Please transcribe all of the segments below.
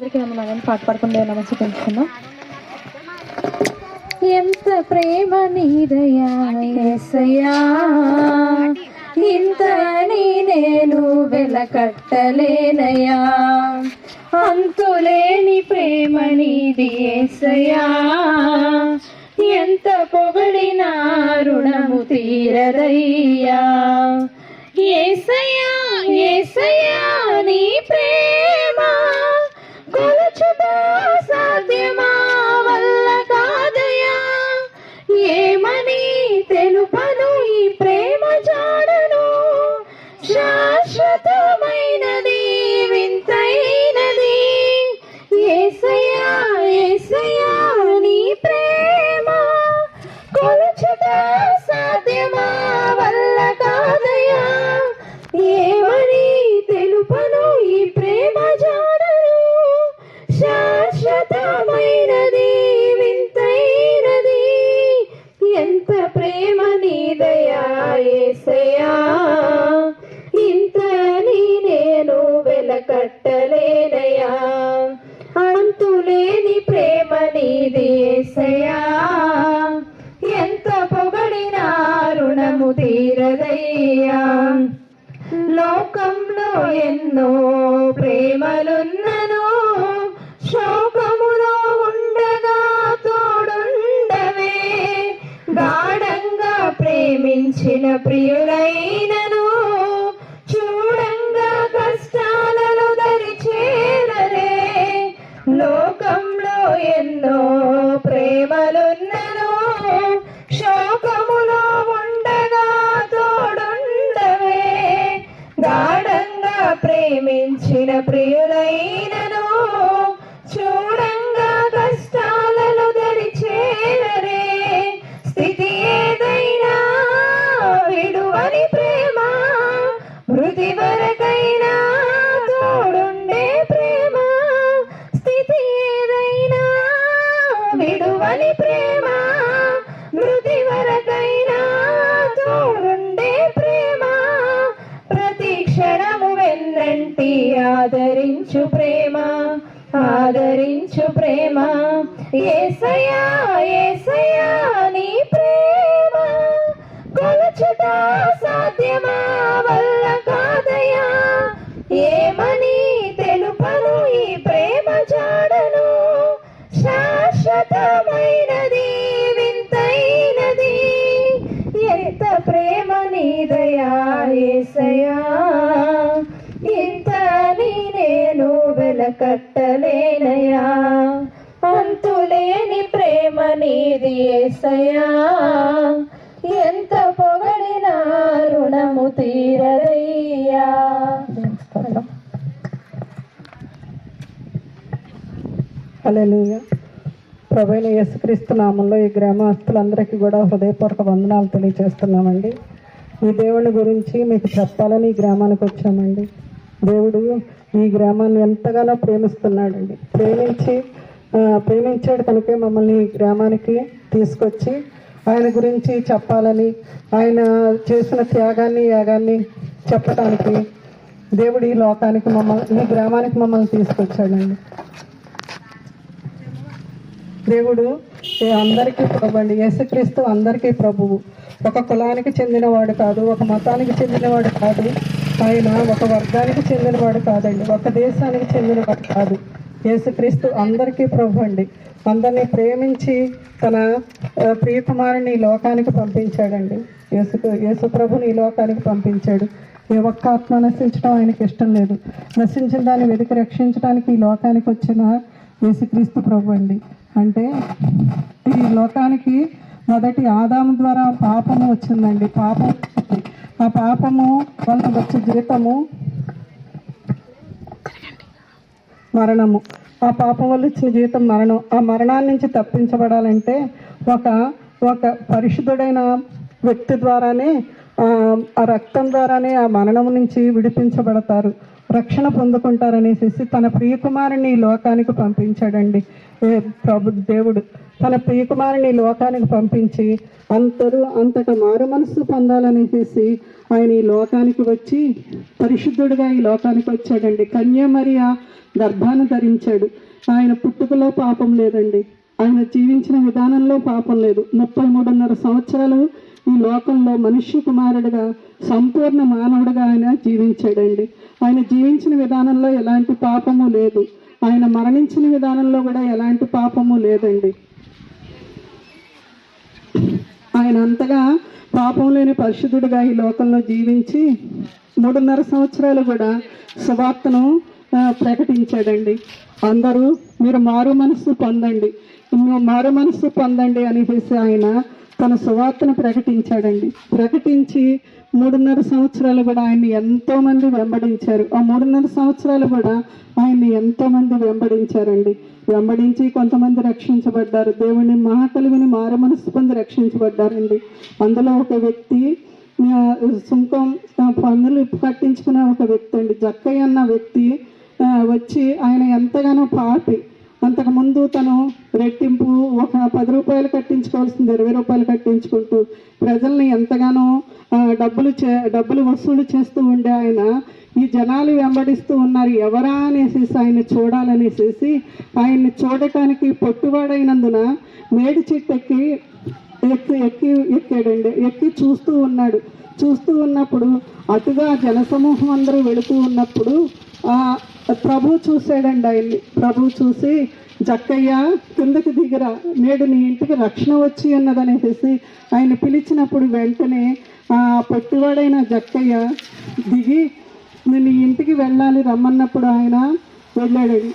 అందరికీ నమ్మకం పాట నమస్తే పెంచుకుందాం. ఎంత ప్రేమ నీదయా యేసయ్యా ఇంత నీ నేను వెలకట్టలేనయా అంతులేని ప్రేమ నీది యేసయ్యా ఎంత పొగడినా రుణము తీరదయ్యా. ఏసయ్యా ఏసయ్యా నీ ప్రేమ. శాశ్వతమైనది వింతైనది. ఏసయ్యా ఏసయ్యా నీ ప్రేమ కొలుచుట సాధ్యమా? వల్ల కాదయా ఏమని తెలుపను ఈ ప్రేమ జాడలు? శాశ్వతమైనది వింతైనది. ఎంత ప్రేమ నీదయా ఏసయ్యా. ఎన్నో ప్రేమలున్న ఆదరించు ప్రేమ ఆదరించు ప్రేమ. ఏసయ్యా ఏసయ్యా నీ ప్రేమ కొలచుట సాధ్యమా? వల్ల కాదయా ఏమని తెలుపను ఈ ప్రేమ జాడను? శాశ్వతమ ప్రేమ నీది ఏసయా ఎంత పొగడిన రుణము తీరదయ్యా. హల్లెలూయా. యేసుక్రీస్తు నామంలో ఈ గ్రామస్తులందరికీ కూడా హృదయపూర్వక వందనాలు తెలియజేస్తున్నామండి ఈ దేవుని గురించి మీకు చెప్పాలని ఈ గ్రామానికి వచ్చామండి. దేవుడు ఈ గ్రామాన్ని ఎంతగానో ప్రేమిస్తున్నాడండి. ప్రేమించి ప్రేమించాడు కనుకే మమ్మల్ని గ్రామానికి తీసుకొచ్చి ఆయన గురించి చెప్పాలని ఆయన చేసిన త్యాగాన్ని యాగాన్ని చెప్పడానికి దేవుడు ఈ లోకానికి మమ్మల్ని ఈ గ్రామానికి మమ్మల్ని తీసుకొచ్చాడండి. దేవుడు అందరికీ ప్రభు అండి యేసుక్రీస్తు అందరికీ ప్రభువు. ఒక కులానికి చెందినవాడు కాదు ఒక మతానికి చెందినవాడు కాదు ఆయన ఒక వర్గానికి చెందినవాడు కాదండి ఒక దేశానికి చెందినవాడు కాదు. యేసుక్రీస్తు అందరికీ ప్రభు అండి. అందరినీ ప్రేమించి తన ప్రియకుమారుని ఈ లోకానికి పంపించాడండి. యేసు యేసు ప్రభుని ఈ లోకానికి పంపించాడు. ఏ ఒక్క ఆత్మ నశించడం ఆయనకి ఇష్టం లేదు. నశించిన దాన్ని వెతికి రక్షించడానికి ఈ లోకానికి వచ్చిన యేసుక్రీస్తు ప్రభు అండి. అంటే ఈ లోకానికి మొదటి ఆదాము ద్వారా పాపము వచ్చిందండి. పాపం వచ్చింది. ఆ పాపము వల్ల వచ్చే జీతము మరణము. ఆ పాపం వల్ల ఇచ్చిన జీవితం మరణం. ఆ మరణాన్ని నుంచి తప్పించబడాలంటే ఒక ఒక పరిశుద్ధుడైన వ్యక్తి ద్వారానే ఆ, ఆ రక్తం ద్వారానే ఆ మరణం నుంచి విడిపించబడతారు. రక్షణ పొందుకుంటారనేసి తన ప్రియకుమారుని లోకానికి పంపించాడండి. ఏ ప్రభు దేవుడు తన ప్రియకుమారుని లోకానికి పంపించి అంతరూ అంతట మారు మనస్సు పొందాలనేసి ఆయన ఈ లోకానికి వచ్చి పరిశుద్ధుడిగా ఈ లోకానికి వచ్చాడండి. కన్యామరియ గర్భాన్ని ధరించాడు. ఆయన పుట్టుకలో పాపం లేదండి. ఆయన జీవించిన విధానంలో పాపం లేదు. ముప్పై మూడున్నర సంవత్సరాలు ఈ లోకంలో మనుష్య కుమారుడిగా సంపూర్ణ మానవుడిగా ఆయన జీవించాడండి. ఆయన జీవించిన విధానంలో ఎలాంటి పాపము లేదు. ఆయన మరణించిన విధానంలో కూడా ఎలాంటి పాపము లేదండి. ఆయన అంతగా పాపం లేని పరిశుద్ధుడిగా ఈ లోకంలో జీవించి మూడున్నర సంవత్సరాలు కూడా సువార్తను ప్రకటించాడండి. అందరూ మీరు మారు మనస్సు పొందండి. మారు మనస్సు పొందండి అనేసి ఆయన తన సువార్తను ప్రకటించాడండి. ప్రకటించి మూడున్నర సంవత్సరాలు కూడా ఆయన్ని ఎంతోమంది వెంబడించారు. ఆ మూడున్నర సంవత్సరాలు కూడా ఆయన్ని ఎంతోమంది వెంబడించారండి. వెంబడించి కొంతమంది రక్షించబడ్డారు. దేవుని మాటలు విని మారు పొంది రక్షించబడ్డారండి. అందులో ఒక వ్యక్తి సుంకం పన్నులు కట్టించుకునే ఒక వ్యక్తి అండి. జక్కయ్య అన్న వ్యక్తి వచ్చి ఆయన ఎంతగానో పాపి. అంతకుముందు తను రెట్టింపు ఒక పది రూపాయలు కట్టించుకోవాల్సింది ఇరవై రూపాయలు కట్టించుకుంటూ ప్రజల్ని ఎంతగానో డబ్బులు చే డబ్బులు వసూలు చేస్తూ ఉండే ఆయన ఈ జనాలు వెంబడిస్తూ ఉన్నారు. ఎవరా అనేసి ఆయన్ని చూడాలనేసేసి ఆయన్ని చూడటానికి పొట్టువాడైనందున మేడి చెట్టు ఎక్కి ఎక్కి ఎక్కి ఎక్కాడండి. ఎక్కి చూస్తూ ఉన్నాడు. చూస్తూ ఉన్నప్పుడు అటుగా జనసమూహం అందరూ వెళుతూ ఉన్నప్పుడు ప్రభు చూశాడండి ఆయన్ని. ప్రభు చూసి జక్కయ్య కిందకి దిగరా. నేడు నీ ఇంటికి రక్షణ వచ్చి అన్నదనేసి ఆయన పిలిచినప్పుడు వెంటనే ఆ పొట్టివాడైన జక్కయ్య దిగి నేను ఇంటికి వెళ్ళాలి రమ్మన్నప్పుడు ఆయన వెళ్ళాడండి.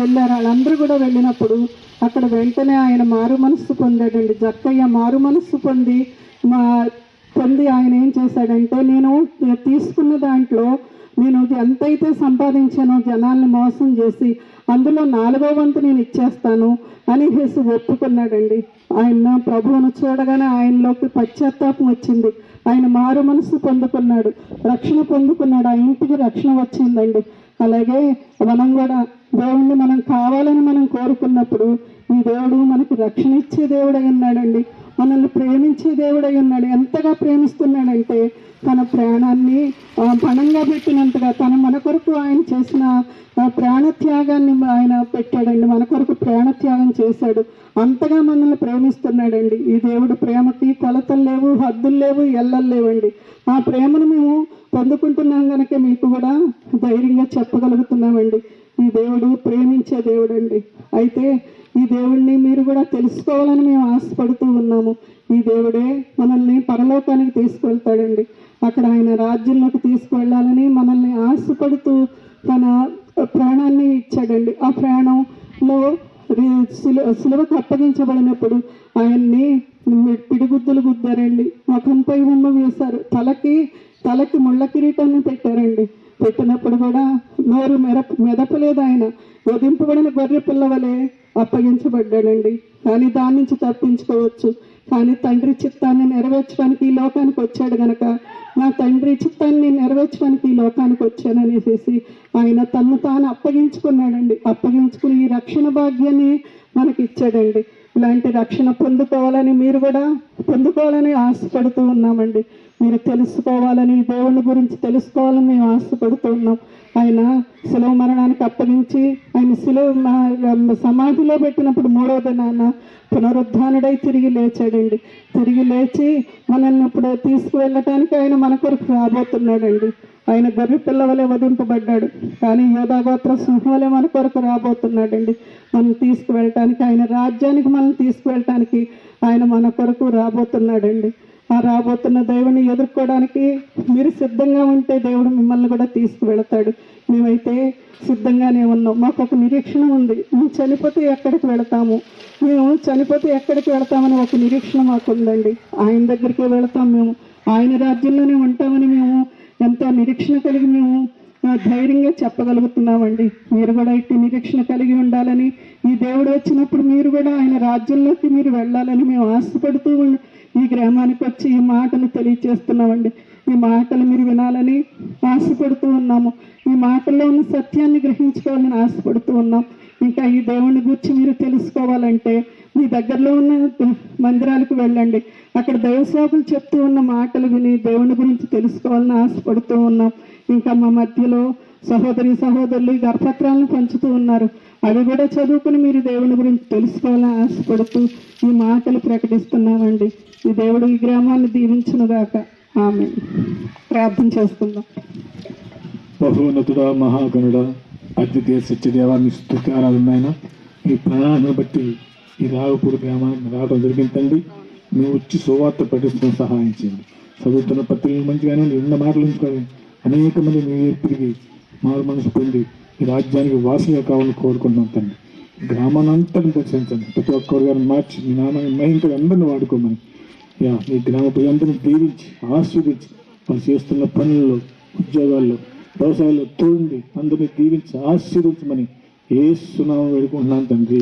వెళ్ళారు? వాళ్ళందరూ కూడా వెళ్ళినప్పుడు అక్కడ వెంటనే ఆయన మారు మనస్సు పొందాడండి. జక్కయ్య మారు మనస్సు పొంది మా పొంది ఆయన ఏం చేశాడంటే నేను తీసుకున్న దాంట్లో నేను ఎంతైతే సంపాదించానో జనాల్ని మోసం చేసి అందులో నాలుగో వంతు నేను ఇచ్చేస్తాను అని హేసి ఒప్పుకున్నాడండి. ఆయన ప్రభువును చూడగానే ఆయనలోకి పశ్చాత్తాపం వచ్చింది. ఆయన మారు మనసు పొందుకున్నాడు. రక్షణ పొందుకున్నాడు. ఆ ఇంటికి రక్షణ వచ్చిందండి. అలాగే మనం కూడా దేవుణ్ణి మనం కావాలని మనం కోరుకున్నప్పుడు ఈ దేవుడు మనకు రక్షణ ఇచ్చే దేవుడై ఉన్నాడండి. మనల్ని ప్రేమించే దేవుడై ఉన్నాడు. ఎంతగా ప్రేమిస్తున్నాడంటే తన ప్రాణాన్ని పణంగా పెట్టినంతగా తన మన కొరకు ఆయన చేసిన ప్రాణత్యాగాన్ని ఆయన పెట్టాడండి. మన కొరకు ప్రాణత్యాగం చేశాడు. అంతగా మనల్ని ప్రేమిస్తున్నాడండి. ఈ దేవుడు ప్రేమకి కొలతలు లేవు హద్దులు లేవు ఎల్లలు లేవండి. ఆ ప్రేమను మేము పొందుకుంటున్నాం కనుక మీకు కూడా ధైర్యంగా చెప్పగలుగుతున్నామండి. ఈ దేవుడు ప్రేమించే దేవుడు అండి అయితే ఈ దేవుడిని మీరు కూడా తెలుసుకోవాలని మేము ఆశపడుతూ ఉన్నాము. ఈ దేవుడే మనల్ని పరలోకానికి తీసుకెళ్తాడండి. అక్కడ ఆయన రాజ్యంలోకి తీసుకువెళ్ళాలని మనల్ని ఆశపడుతూ తన ప్రాణాన్ని ఇచ్చాడండి. ఆ ప్రాణంలో రి- సిలు అప్పగించబడినప్పుడు ఆయన్ని పిడిగుద్దులు గుద్దారండి. ముఖంపై ఉమ్మ వేశారు. తలకి తలకి ముళ్ళ కిరీటాన్ని పెట్టారండి. పెట్టినప్పుడు కూడా నోరు మెరప మెదపలేదు ఆయన. వధింపబడిన గొర్రె పిల్లవలే అప్పగించబడ్డాడండి. కానీ దాని నుంచి తప్పించుకోవచ్చు. కానీ తండ్రి చిత్తాన్ని నెరవేర్చడానికి ఈ లోకానికి వచ్చాడు గనక నా తండ్రి చిత్తాన్ని నెరవేర్చడానికి ఈ లోకానికి వచ్చాననేసేసి ఆయన తను తాను అప్పగించుకున్నాడండి. అప్పగించుకుని ఈ రక్షణ భాగ్యాన్ని మనకి ఇచ్చాడండి ఇలాంటి రక్షణ పొందుకోవాలని మీరు కూడా పొందుకోవాలని ఆశపడుతూ ఉన్నామండి. మీరు తెలుసుకోవాలని దేవుని గురించి తెలుసుకోవాలని మేము ఆశపడుతూ ఉన్నాం. ఆయన సులభ మరణానికి అప్పగించి ఆయన సులభ సమాధిలో పెట్టినప్పుడు మూడవ దినాన పునరుద్ధానుడై తిరిగి లేచాడండి. తిరిగి లేచి మనల్ని ఇప్పుడు తీసుకువెళ్ళటానికి ఆయన మన కొరకు రాబోతున్నాడండి. ఆయన గొర్రె పిల్లవలే వధింపబడ్డాడు. కానీ యోధాగోత్ర సింహవలే మన కొరకు రాబోతున్నాడండి. మనం తీసుకువెళ్ళటానికి ఆయన రాజ్యానికి మనం తీసుకువెళ్ళటానికి ఆయన మన కొరకు రాబోతున్నాడండి. ఆ రాబోతున్న దేవుని ఎదుర్కోవడానికి మీరు సిద్ధంగా ఉంటే దేవుడు మిమ్మల్ని కూడా తీసుకువెళతాడు. మేమైతే సిద్ధంగానే ఉన్నాం. మాకు ఒక నిరీక్షణ ఉంది. మేము చనిపోతే ఎక్కడికి వెళతాము? మేము చనిపోతే ఎక్కడికి వెళతామని ఒక నిరీక్షణ మాకు ఉందండి. ఆయన దగ్గరికి వెళతాం మేము. ఆయన రాజ్యంలోనే ఉంటామని మేము ఎంత నిరీక్షణ కలిగి మేము ధైర్యంగా చెప్పగలుగుతున్నామండి. మీరు కూడా ఇట్టి నిరీక్షణ కలిగి ఉండాలని ఈ దేవుడు వచ్చినప్పుడు మీరు కూడా ఆయన రాజ్యంలోకి మీరు వెళ్ళాలని మేము ఆశపడుతూ ఉన్- ఈ గ్రామానికి వచ్చి ఈ మాటలు తెలియచేస్తున్నామండి. ఈ మాటలు మీరు వినాలని ఆశపడుతూ ఉన్నాము. ఈ మాటల్లో ఉన్న సత్యాన్ని గ్రహించుకోవాలని ఆశపడుతూ ఉన్నాం. ఇంకా ఈ దేవుని గురించి మీరు తెలుసుకోవాలంటే మీ దగ్గరలో ఉన్న మందిరాలకు వెళ్ళండి. అక్కడ దైవసేవకులు చెప్తూ ఉన్న మాటలు విని దేవుని గురించి తెలుసుకోవాలని ఆశపడుతూ ఉన్నాం. ఇంకా మా మధ్యలో సహోదరి సహోదరులు ఈ పంచుతూ ఉన్నారు. అవి కూడా చదువుకుని మీరు దేవుని గురించి తెలుసుకోవాలని ఆశపడుతూ ఈ మాటలు ప్రకటిస్తున్నామండి. ఈ దేవుడు ఈ గ్రామాన్ని దీవించునుగాక ఆమె ప్రార్థన చేసుకుందాం బహున్నతుడ మహాగణుడ అద్వితీయ సత్యదేవాన్ని స్థుతి ఆరాధన ఈ ప్రాణాన్ని బట్టి ఈ రావుపూడి గ్రామానికి రావడం జరిగిందండి. మేము వచ్చి సువార్త ప్రకటిస్తున్న సహాయం చేయండి. చదువుతున్న పత్రికలు మంచిగానే ఉన్న మాటలు ఉంచుకొని అనేక మంది మీ తిరిగి మారు మనసు పొంది ఈ రాజ్యానికి వాసిగా కావాలని కోరుకుంటున్నాం తండ్రి. గ్రామాన్ని అంతటిని దర్శించండి ప్రతి ఒక్కరు గారు మార్చి మీ నామాన్ని మహింకలు అందరిని వాడుకోమని. యా మీ గ్రామ ప్రజలందరినీ దీవించి ఆస్వాదించి వాళ్ళు చేస్తున్న పనుల్లో ఉద్యోగాల్లో వ్యవసాయాల్లో తోండి అందరినీ దీవించి ఆశీర్వించమని ఏ సునామం వేడుకుంటున్నాను తండ్రి